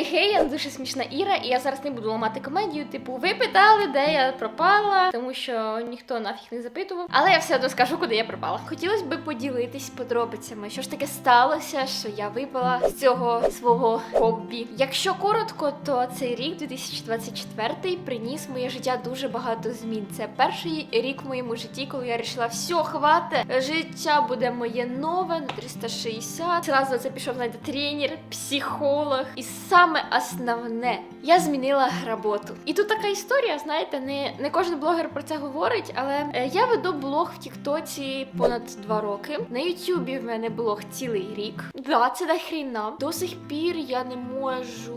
Хей-хей, я дуже смішна Іра, і я зараз не буду ламати комедію. Типу, ви питали, де я пропала, тому що ніхто нафіг не запитував. Але я все одно скажу, куди я пропала. Хотілося б поділитись подробицями, що ж таке сталося, що я випала з цього свого хобі. Якщо коротко, то цей рік, 2024, приніс моє життя дуже багато змін. Це перший рік в моєму житті, коли я вирішила, все, хвате, життя буде моє нове на 360. Зразу це пішов знаєте, тренер, психолог. І саме основне, я змінила роботу. І тут така історія, знаєте, не, не кожен блогер про це говорить, але е, я веду блог в Тіктоці понад два роки. На Ютубі в мене блог цілий рік. Да, це дохріна. До сих пір я не можу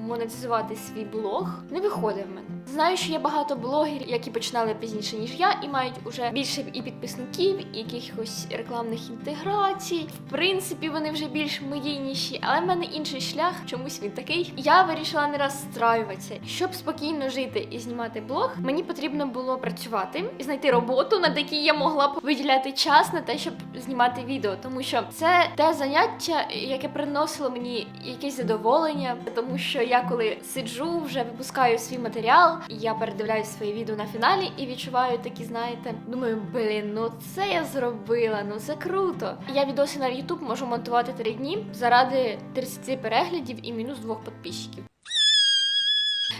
монетизувати свій блог. Не виходить в мене. Знаю, що є багато блогерів, які починали пізніше, ніж я, і мають уже більше і підписників, і якихось рекламних інтеграцій. В принципі, вони вже більш медійніші, але в мене інший шлях, чомусь він такий. Я вирішила не розстраюватися. Щоб спокійно жити і знімати блог, мені потрібно було працювати і знайти роботу, над якій я могла б виділяти час на те, щоб знімати відео, тому що це те заняття, яке приносило мені якесь задоволення, тому що я коли сиджу, вже випускаю свій матеріал, і я передивляю свої відео на фіналі і відчуваю такі, знаєте, думаю, блін, ну це я зробила, ну це круто. Я відоси на YouTube можу монтувати три дні заради 30 переглядів і мінус двох підписчиків.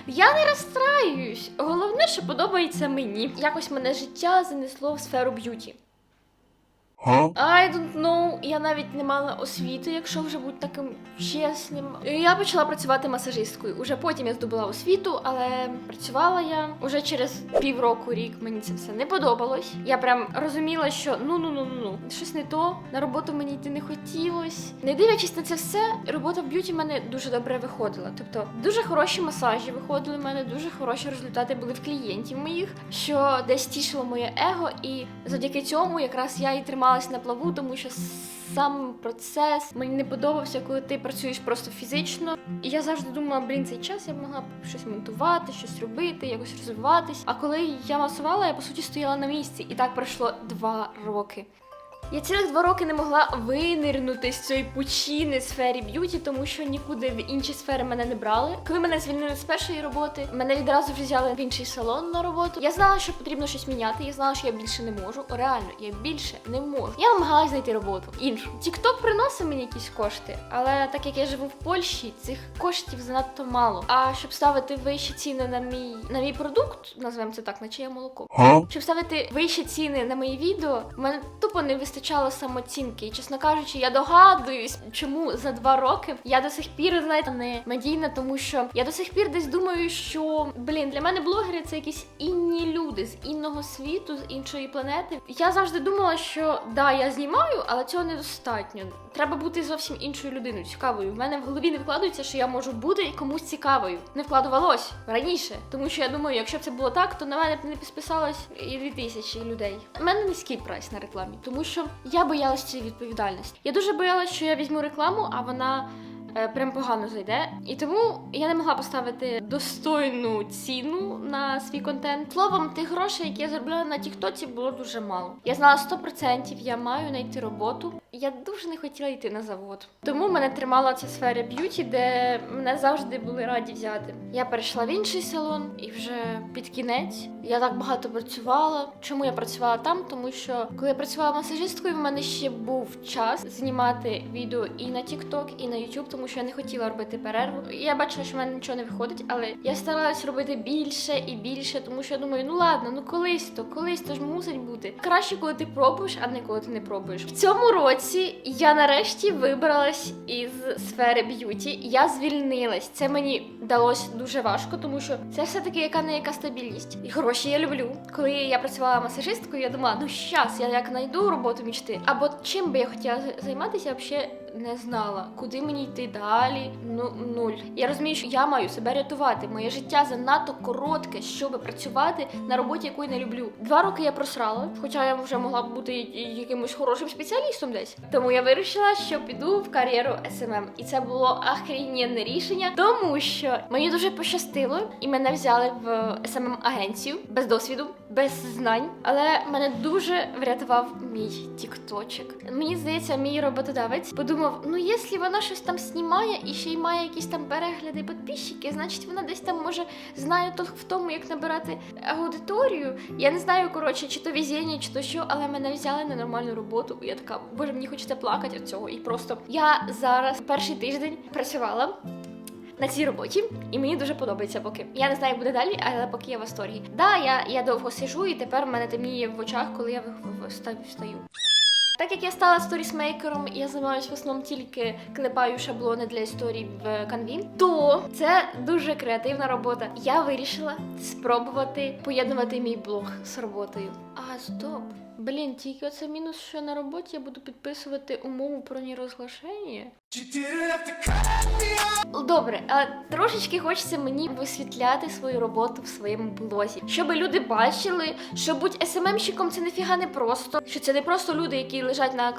Я не розстраюсь. Головне, що подобається мені. Якось мене життя занесло в сферу б'юті. I don't know, я навіть не мала освіти, якщо вже бути таким чесним. Я почала працювати масажисткою. Уже потім я здобула освіту, але працювала я уже через півроку, рік мені це все не подобалось. Я прям розуміла, що ну ну ну ну ну щось не то. На роботу мені йти не хотілось. Не дивлячись на це все, робота в б'юті в мене дуже добре виходила. Тобто дуже хороші масажі виходили в мене, дуже хороші результати були в клієнтів моїх, що десь тішило моє его, і завдяки цьому якраз я і трималась на плаву, тому що сам процес мені не подобався, коли ти працюєш просто фізично. І я завжди думала, блін, цей час я б могла щось монтувати, щось робити, якось розвиватись. А коли я масувала, я по суті стояла на місці, і так пройшло два роки. Я цілих два роки не могла винирнути з цієї пучини сфері б'юті, тому що нікуди в інші сфери мене не брали. Коли мене звільнили з першої роботи, мене відразу вже взяли в інший салон на роботу. Я знала, що потрібно щось міняти. Я знала, що я більше не можу. Реально, я більше не можу. Я намагалась знайти роботу іншу. Тікток приносив мені якісь кошти, але так як я живу в Польщі, цих коштів занадто мало. А щоб ставити вищі ціни на мій на мій продукт, назвемо це так, наче я молоко. Щоб ставити вищі ціни на мої відео, в мене тупо не вистачало самооцінки. І чесно кажучи, я догадуюсь, чому за два роки я до сих пір, знаєте, не медійна, тому що я до сих пір десь думаю, що блін, для мене блогери це якісь інні люди з інного світу, з іншої планети. Я завжди думала, що да, я знімаю, але цього недостатньо. Треба бути зовсім іншою людиною, цікавою. В мене в голові не вкладається, що я можу бути комусь цікавою. Не вкладувалось раніше, тому що я думаю, якщо це було так, то на мене б не підписалось і дві тисячі людей. У мене низький прайс на рекламі, тому що я боялась цієї відповідальності. Я дуже боялась, що я візьму рекламу, а вона. Е, Прям погано зайде, і тому я не могла поставити достойну ціну на свій контент. Словом, тих грошей, які я заробляла на Тіктоці, було дуже мало. Я знала 100%, я маю знайти роботу. Я дуже не хотіла йти на завод. Тому мене тримала ця сфера б'юті, де мене завжди були раді взяти. Я перейшла в інший салон, і вже під кінець я так багато працювала. Чому я працювала там? Тому що коли я працювала масажисткою, в мене ще був час знімати відео і на TikTok, і на YouTube, тому що я не хотіла робити перерву. Я бачила, що в мене нічого не виходить, але я старалась робити більше і більше, тому що я думаю, ну ладно, ну колись то, колись то ж мусить бути. Краще, коли ти пробуєш, а не коли ти не пробуєш. В цьому році я нарешті вибралась із сфери б'юті. Я звільнилась. Це мені далось дуже важко, тому що це все-таки яка не яка стабільність. І гроші я люблю. Коли я працювала масажисткою, я думала, ну щас, я як знайду роботу мічти. Або чим би я хотіла займатися, взагалі не знала, куди мені йти далі. Ну нуль. Я розумію, що я маю себе рятувати. Моє життя занадто коротке, щоб працювати на роботі, яку я не люблю. Два роки я просрала, хоча я вже могла б бути якимось хорошим спеціалістом десь. Тому я вирішила, що піду в кар'єру SMM. І це було охрененне рішення, тому що мені дуже пощастило, і мене взяли в SMM агенцію без досвіду, без знань, але мене дуже врятував мій тікточок. Мені здається, мій роботодавець подумав: ну якщо вона щось там знімає і ще й має якісь там перегляди, підписчики, значить вона десь там може знає то в тому, як набирати аудиторію. Я не знаю, коротше, чи то везіння, чи то що, але мене взяли на нормальну роботу. І я така, боже, мені хочеться плакати від цього. І просто я зараз перший тиждень працювала. На цій роботі, і мені дуже подобається поки. Я не знаю, як буде далі, але поки я в восторгі. Да, я, я довго сижу, і тепер в мене темніє в очах, коли я встаю. Так як я стала сторісмейкером, і я займаюся в основному тільки клепаю шаблони для історій в Canvі, то це дуже креативна робота. Я вирішила спробувати поєднувати мій блог з роботою. А стоп. Блін, тільки оце мінус, що на роботі я буду підписувати умову про нерозглашення. Добре, а трошечки хочеться мені висвітляти свою роботу в своєму блозі, щоб люди бачили, що бути СММщиком це ніфіга не просто. Що це не просто люди, які лежать на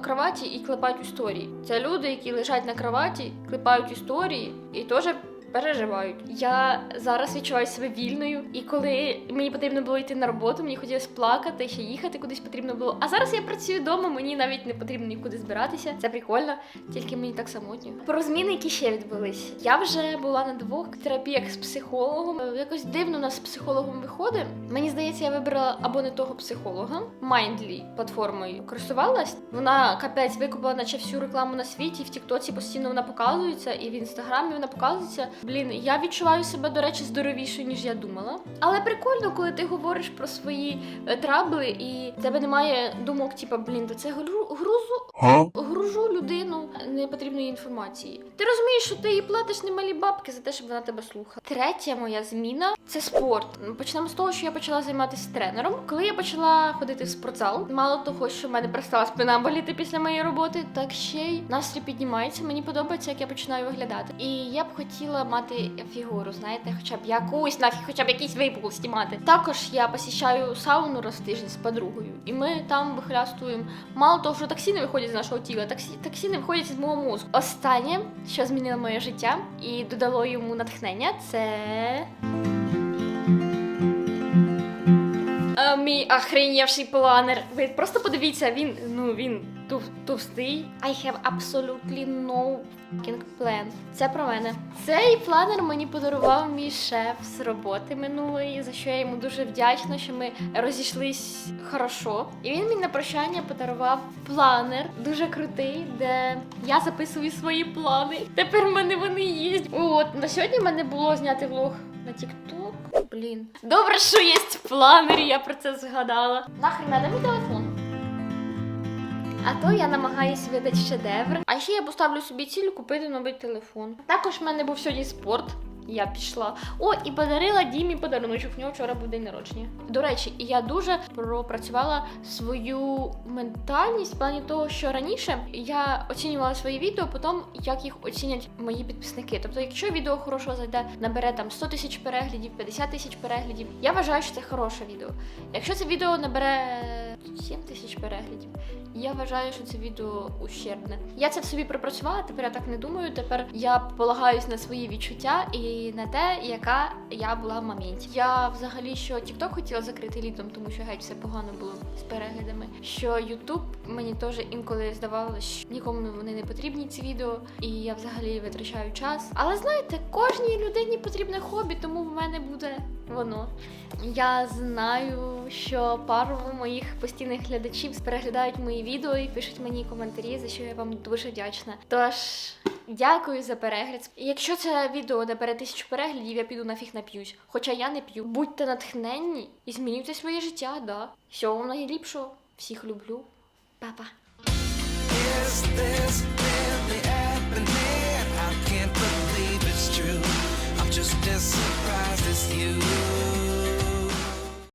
кроваті і клепають історії. Це люди, які лежать на кроваті, клепають історії і теж. Переживають. Я зараз відчуваю себе вільною, і коли мені потрібно було йти на роботу, мені хотілося плакати, ще їхати кудись потрібно було. А зараз я працюю вдома, мені навіть не потрібно нікуди збиратися. Це прикольно, тільки мені так самотньо. Про зміни, які ще відбулись. Я вже була на двох терапіях з психологом. Якось дивно у нас з психологом виходить. Мені здається, я вибрала або не того психолога. Mindly платформою користувалась. Вона капець викупила, наче всю рекламу на світі. В Тіктоці постійно вона показується, і в інстаграмі вона показується. Блін, я відчуваю себе, до речі, здоровішою, ніж я думала. Але прикольно, коли ти говориш про свої е, трабли, і в тебе немає думок, типа, блін, то це гру- грузу Huh? гружу людину непотрібної інформації. Ти розумієш, що ти їй платиш немалі бабки за те, щоб вона тебе слухала. Третя моя зміна це спорт. Почнемо з того, що я почала займатися тренером. Коли я почала ходити в спортзал, мало того, що в мене перестала спина боліти після моєї роботи, так ще й настрій піднімається. Мені подобається, як я починаю виглядати. І я б хотіла мати фігуру, знаєте, хоча б якусь нафіг, хоча б якийсь випук знімати. Також я посіщаю сауну раз в тиждень з подругою, і ми там вихлястуємо. Мало того, що токсини виходять з нашого тіла, таксі, токсини виходять з мого мозку. Останнє, що змінило моє життя і додало йому натхнення, це. А, мій охренєвший планер. Ви просто подивіться, він ну він тув, товстий. I have absolutely no fucking plan. Це про мене. Цей планер мені подарував мій шеф з роботи минулої, за що я йому дуже вдячна, що ми розійшлись хорошо. І він мені на прощання подарував планер дуже крутий, де я записую свої плани. Тепер в мене вони є. От на сьогодні в мене було зняти влог на TikTok. Блін. Добре, що є планер, я про це згадала. Нахрен надо мій телефон. А то я намагаюся видати шедевр. А ще я поставлю собі ціль купити новий телефон. Також в мене був сьогодні спорт. Я пішла. О, і подарила Дімі подаруночок. В нього вчора був день народження. До речі, я дуже пропрацювала свою ментальність в плані того, що раніше я оцінювала свої відео, потім як їх оцінять мої підписники. Тобто, якщо відео хорошо зайде, набере там 100 тисяч переглядів, 50 тисяч переглядів, я вважаю, що це хороше відео. Якщо це відео набере 7 тисяч переглядів, я вважаю, що це відео ущербне. Я це в собі пропрацювала, тепер я так не думаю. Тепер я полагаюсь на свої відчуття і на те, яка я була в моменті. Я взагалі що TikTok хотіла закрити літом, тому що геть все погано було з переглядами. Що YouTube мені теж інколи здавалося, що нікому вони не потрібні ці відео, і я взагалі витрачаю час. Але знаєте, кожній людині потрібне хобі, тому в мене буде воно. Я знаю, що пару моїх постійних глядачів переглядають мої відео і пишуть мені коментарі, за що я вам дуже вдячна. Тож. Дякую за перегляд. Якщо це відео набере тисячу переглядів, я піду нафіг нап'юсь. Хоча я не п'ю. Будьте натхненні і змінюйте своє життя, да. Всього вам найліпшого. Всіх люблю. Па-па. Is this really.